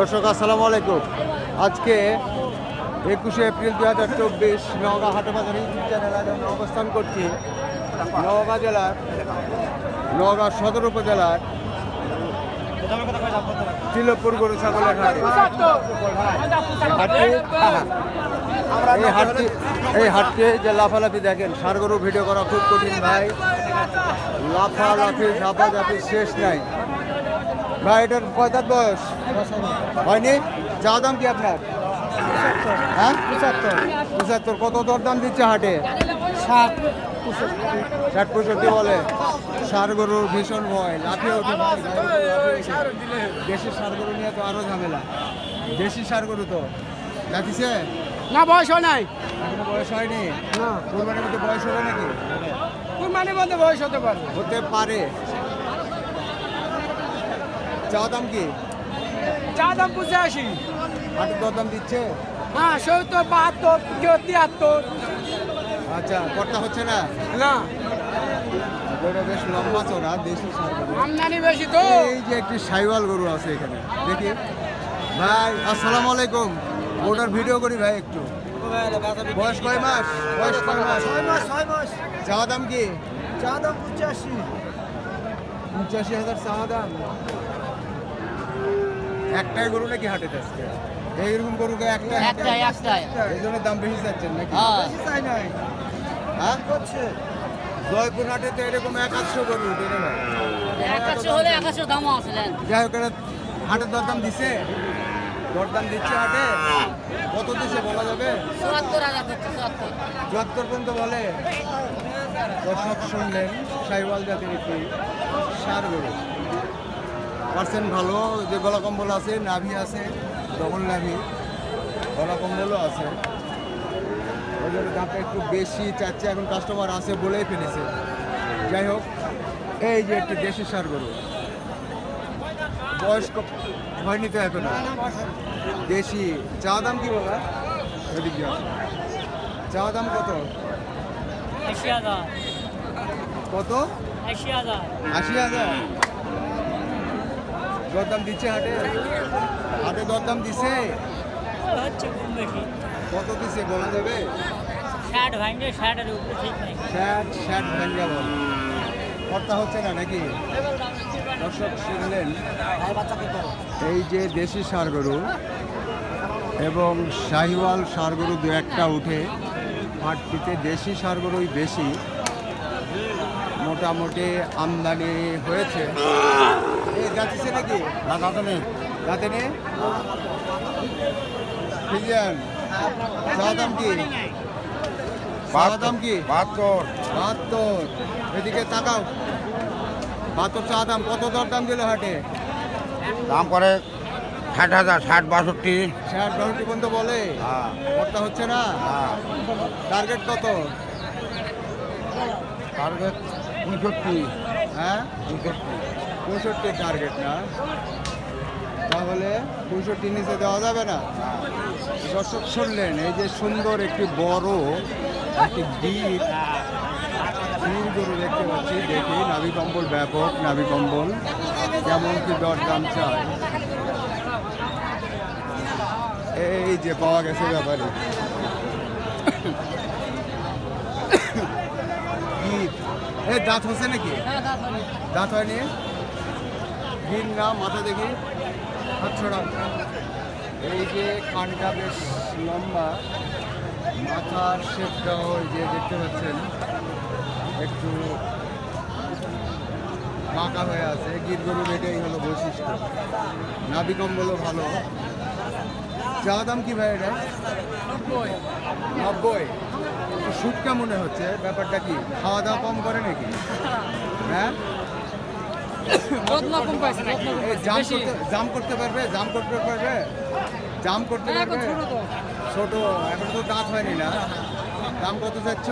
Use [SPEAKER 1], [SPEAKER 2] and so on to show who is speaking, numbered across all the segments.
[SPEAKER 1] দর্শক, আসসালামু আলাইকুম। আজকে একুশে এপ্রিল দু হাজার চব্বিশ নওগাঁ হাটবাজার ইউটিউব চ্যানেল অবস্থান করছি নওগাঁ জেলার নওগাঁ সদর উপজেলার তিলকপুর গরু ছাগলের হাটে। এই হাটটি এই হাটটি যে লাফালাফি দেখেন, সার গরু ভিডিও করা খুব কঠিন ভাই। লাফালাফি, ঝাপাঝাপি শেষ নাই। ভাই এটার কয়দার বয়স? হয়নি? চা দাম কি আপনার? হ্যাঁ? পঁচাত্তর। পঁচাত্তর কত দর দাম দিচ্ছে হাটে?
[SPEAKER 2] সাত
[SPEAKER 1] ষাট পঁয়ষট্টি বলে। সার গরুর ভীষণ ভয় লাফিয়ে ওঠে। দেশি সার গরু নিয়ে তো আরও ঝামেলা। দেশি সার গরু তো। দেখিছে?
[SPEAKER 2] না বয়স হয় নাই।
[SPEAKER 1] এখনও বয়স হয়নি?
[SPEAKER 2] না।
[SPEAKER 1] কোরবানির মধ্যে বয়স হবে নাকি?
[SPEAKER 2] কুরবানির মধ্যে বয়স হতে পারে।
[SPEAKER 1] হতে পারে। চা দাম কি?
[SPEAKER 2] চা দাম বুঝে আসি।
[SPEAKER 1] হাটের দর দাম দিচ্ছে?
[SPEAKER 2] হ্যাঁ সত্তর বাহাত্তর কেউ তিয়াত্তর
[SPEAKER 1] আচ্ছা কর্তা হচ্ছে না?
[SPEAKER 2] না।
[SPEAKER 1] গরুটা বেশ লম্বা চড়া দেশি
[SPEAKER 2] আমদানি বেশি তো।
[SPEAKER 1] এই যে একটি সাইওয়াল গরু আছে এখানে দেখি। ভাই আসসালামু আলাইকুম। ওটার ভিডিও করি ভাই একটু। বয়স কয় মাস? বয়স কয় মাস?
[SPEAKER 2] ছয় মাস
[SPEAKER 1] চাওয়া দাম কি?
[SPEAKER 2] চা দাম পঁচাশি।
[SPEAKER 1] পঁচাশি হাজার চাওয়া দাম। একটাই গরু নাকি হাটে আজকে এইরকম গরুকে একটা
[SPEAKER 3] একটাই একটাই।
[SPEAKER 1] এই জন্য দাম বেশি চাচ্ছেন নাকি?
[SPEAKER 3] হ্যাঁ।
[SPEAKER 2] চাই নাই।
[SPEAKER 1] হ্যাঁ? জয়পুর হাটে তো এরকম একাশশো গরু উঠে রে ভাই?
[SPEAKER 3] একাশো হলে একাশো দামও আসলেন
[SPEAKER 1] যাই হোক হাটের দরদাম দিছে? দরদাম দিচ্ছে হাটে? কত দিছে বলা যাবে?
[SPEAKER 3] চুয়াত্তর হাজার চুয়াত্তর।
[SPEAKER 1] চুয়াত্তর পর্যন্ত বলে। দর্শক শুনলেন সাইওয়াল জাতির একটি সার গরু। পার্সেন্ট ভালো যে গলা কম্বল আছে নাভি আছে ডবল নাভি গলা কম্বলও আছে। ওই জন্য দামটা একটু বেশি চাচ্ছে এখন কাস্টমার আছে বলেই ফেলেছে। যাই হোক এই যে একটি দেশি সার গরু। বয়স্ক হয়নি তো এখন দেশি চা দাম কি বাবা। চা দাম কত? কত?
[SPEAKER 3] আশি হাজার।
[SPEAKER 1] আশি হাজার? দরদাম দিচ্ছে হাটে? হাটে দরদাম দিছে? কত দিছে বলা যাবে?
[SPEAKER 3] ষাট ভাঙবে ষাটের উপরে ঠিক নাই।
[SPEAKER 1] ষাট ষাট ভেঙ্গা বল। কর্তা হচ্ছে না নাকি? দর্শক শুনলেন। এই যে দেশি সার গরু এবং শাহিওয়াল সার গরু দু একটা উঠে হাটটিতে দেশি সার গরুই বেশি। মোটামুটি আমদানি হয়েছে। যাচ্ছে নাকি? দাঁতে নেই ফিজিয়ান চা দাম কি? চা দাম কি?
[SPEAKER 4] বাহাত্তর।
[SPEAKER 1] বাহাত্তর। এদিকে তাকাও। বাহাত্তর চা দাম কত দর দাম দিল হাটে?
[SPEAKER 4] দাম করে ষাট হাজার ষাট বাষট্টি।
[SPEAKER 1] ষাট বাষট্টি পর্যন্ত বলে?
[SPEAKER 4] হ্যাঁ।
[SPEAKER 1] কর্তা হচ্ছে না?
[SPEAKER 4] হ্যাঁ।
[SPEAKER 1] টার্গেট কত?
[SPEAKER 4] টার্গেট পঁয়ষট্টি
[SPEAKER 1] হ্যাঁ?
[SPEAKER 4] পঁয়ষট্টি
[SPEAKER 1] পঁয়ষট্টি টার্গেট না? তাহলে পঁয়ষট্টি নিচে দেওয়া যাবে না। দর্শক শুনলেন, এই যে সুন্দর একটি বড়, একটি বীর বীর গরু দেখতে পাচ্ছি, দেখি, নাভি কম্বল ব্যাপক, নাভি কম্বল, কেমন কি দর দাম চায় এই যে পাওয়া গেছে ব্যাপারে। এই দাঁত হচ্ছে নাকি? দাঁত হয়নি। গির না মাথা দেখি। ছড়া। এই যে কানটা বেশ লম্বা মাথার শেপটা ওই যে দেখতে পাচ্ছেন একটু বাঁকা হয়ে আছে। গির গরুর এটাই হলো বৈশিষ্ট্য। নাভি কম্বলও ভালো। চা দাম কি ভাই এটা? নব্বই। নব্বই? সুটকা মনে হচ্ছে? ব্যাপারটা কি? খাওয়া দাওয়া কম করে নাকি? হ্যাঁ? জাম করতে জাম করতে পারবে? জাম করতে পারবে? জাম করতে পারবে? ছোট এখন তো দাঁত হয়নি না। দাম কত চাচ্ছ?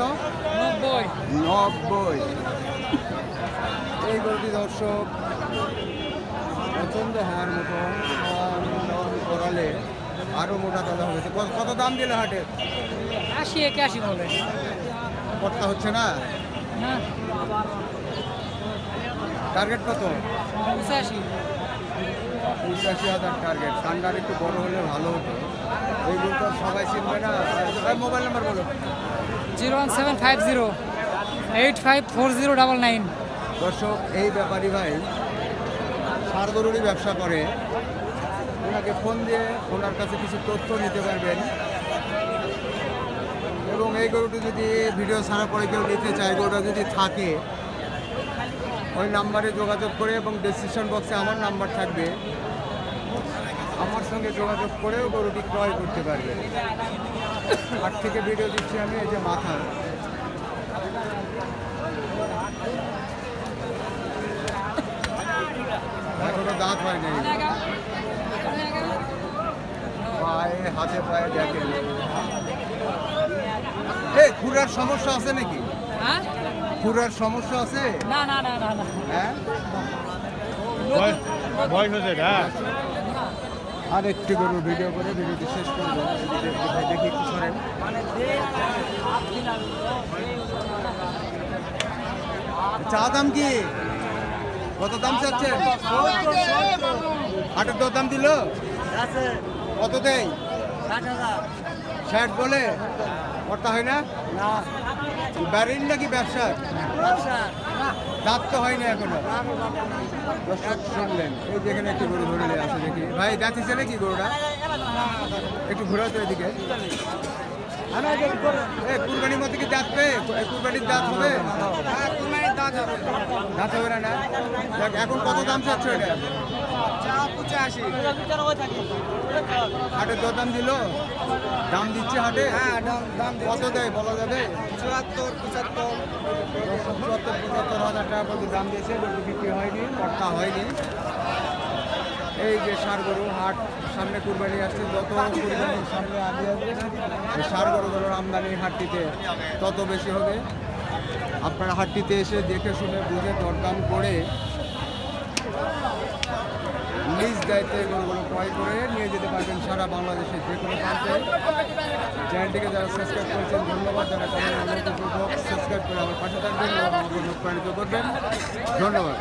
[SPEAKER 2] নব্বই।
[SPEAKER 1] নব্বই। এই গরুটি দর্শক পছন্দ হওয়ার মতো করালে আরও মোটা তাজা কত- কত দাম দিলে হাটে?
[SPEAKER 2] আশি একাশি বলে।
[SPEAKER 1] কর্তা হচ্ছে না?
[SPEAKER 2] হ্যাঁ।
[SPEAKER 1] টার্গেট কত?
[SPEAKER 2] পঁচাশি।
[SPEAKER 1] পঁচাশি হাজার টার্গেট ঠান্ডার একটু বড় হলে ভালো হতো। এইগুলো তো সবাই চিনবে না। মোবাইল নাম্বার বলো।
[SPEAKER 2] Zero one seven five zero eight five four zero double nine.
[SPEAKER 1] দর্শক এই ব্যাপারী ভাই সার গরুরই ব্যবসা করে। ওনাকে ফোন দিয়ে ওনার কাছে কিছু তথ্য নিতে পারবেন। এবং এই গরুটি যদি ভিডিও ছাড়া পরে কেউ নিতে চায়, গরুটা যদি থাকে, ওই নাম্বারে যোগাযোগ করে এবং ডিসক্রিপশন বক্সে আমার নাম্বার থাকবে। আমার সঙ্গে যোগাযোগ করেও গরুটি ক্রয় করতে পারবে। আট থেকে ভিডিও দিচ্ছি আমি, এই যে মাথা। দাঁত হয় নাই। পায়ে হাতে পায়ে এই খুরার সমস্যা আছে নাকি?
[SPEAKER 2] হ্যাঁ?
[SPEAKER 1] খুরার সমস্যা আছে?
[SPEAKER 2] না না না না না।
[SPEAKER 1] হ্যাঁ?
[SPEAKER 4] বয়স হয়েছে হ্যাঁ।
[SPEAKER 1] আর একটু গরু ভিডিও করে ভিডিওটি শেষ করব ভাই দেখি একটু সরেন। চা দাম কি? কত দাম চাচ্ছেন? হাটের দর দাম দিল? কত দেয়? ষাট বলে? কর্তা হয় না? বাড়ির নাকি ব্যবসার দাঁত তো হয়নি এখনও। দর্শক শুনলেন। এই যেখানে একটু গরু ধরে আসে দেখি। ভাই দাঁত হিসেবে নাকি গরুটা? একটু ঘোরাও তো এদিকে। এ কুরবানির মধ্যে কি দাঁত পেয়ে এ কুরবানির দাঁত হবে। দাঁত হবে না না? দেখ, এখন কত দাম চাচ্ছ এটা? হাটের দর দাম দিল? দাম দিচ্ছে হাটে? কত দেয় বলা যাবে? চুয়াত্তর পঁচাত্তর। চুয়াত্তর পঁচাত্তর হাজার টাকা পর্যন্ত দাম দিয়েছে বিক্রি হয়নি কর্তা হয়নি। এই যে সার গরু হাট সামনে কুরবানি আসছে যত কুরবানির সামনে আগে আসবে সার গরুগুলোর আমদানি হাটটিতে তত বেশি হবে। আপনারা হাটটিতে এসে দেখে শুনে বুঝে দরদাম করে নিজ দায়িত্বে গরুগুলো ক্রয় করে নিয়ে যেতে পারবেন সারা বাংলাদেশের যে কোনো প্রান্তে। চ্যানেলটিকে যারা সাবস্ক্রাইব করেছেন, ধন্যবাদ যারা চ্যানেল সাবস্ক্রাইব করে আমার পাশে থাকবেন এবং আমাকে অনুপ্রাণিত করবেন। ধন্যবাদ।